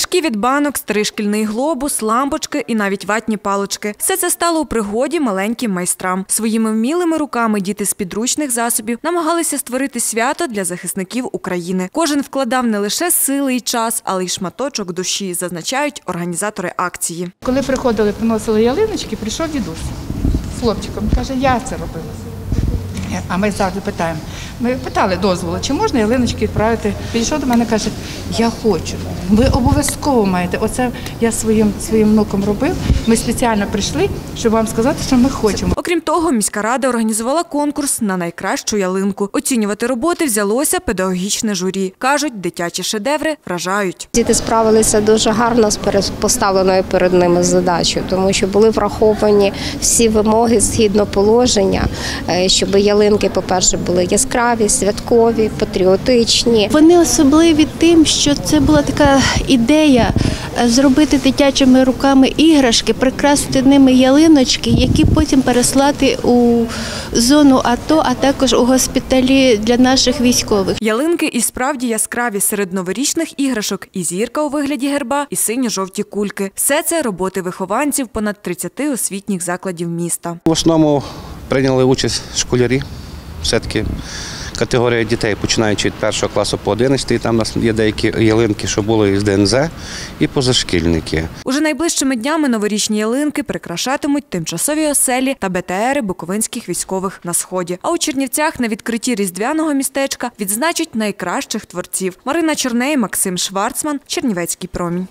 Кришки від банок, старий шкільний глобус, лампочки і навіть ватні палочки. Все це стало у пригоді маленьким майстрам. Своїми вмілими руками діти з підручних засобів намагалися створити свято для захисників України. Кожен вкладав не лише сили і час, але й шматочок душі, зазначають організатори акції. Коли приходили, приносили ялиночки, прийшов дідусь з хлопчиком. Каже, я це робила. А ми завжди питаємо. Ми питали дозволу, чи можна ялиночки відправити. Підійшов до мене, каже, я хочу. Ви обов'язково маєте. Оце я своїм своїм внуком робив. Ми спеціально прийшли, щоб вам сказати, що ми хочемо. Окрім того, міська рада організувала конкурс на найкращу ялинку. Оцінювати роботи взялося педагогічне журі. кажуть, дитячі шедеври вражають. Діти справилися дуже гарно з поставленою перед ними задачею, тому що були враховані всі вимоги згідно положення, е, щоб ялинки, по-перше, були яскраві, святкові, патріотичні. Вони особливі тим, що це була така ідея е, зробити дитячими руками іграшки, прикрасити ними ялиночки, які потім переслати у зону АТО, а також у госпіталі для наших військових. Ялинки і справді яскраві серед новорічних іграшок і зірка у вигляді герба, і синьо-жовті кульки. Все це роботи вихованців понад 30 освітніх закладів міста. В основному прийняли участь школярі, все-таки категорія дітей, починаючи від першого класу по 11, там у нас є деякі ялинки, що були із ДНЗ, і позашкільники. Уже найближчими днями новорічні ялинки прикрашатимуть тимчасові оселі та БТРи буковинських військових на сході. А у Чернівцях на відкритті різдвяного містечка відзначать найкращих творців. Марина Чорней, Максим Шварцман, Чернівецький промінь.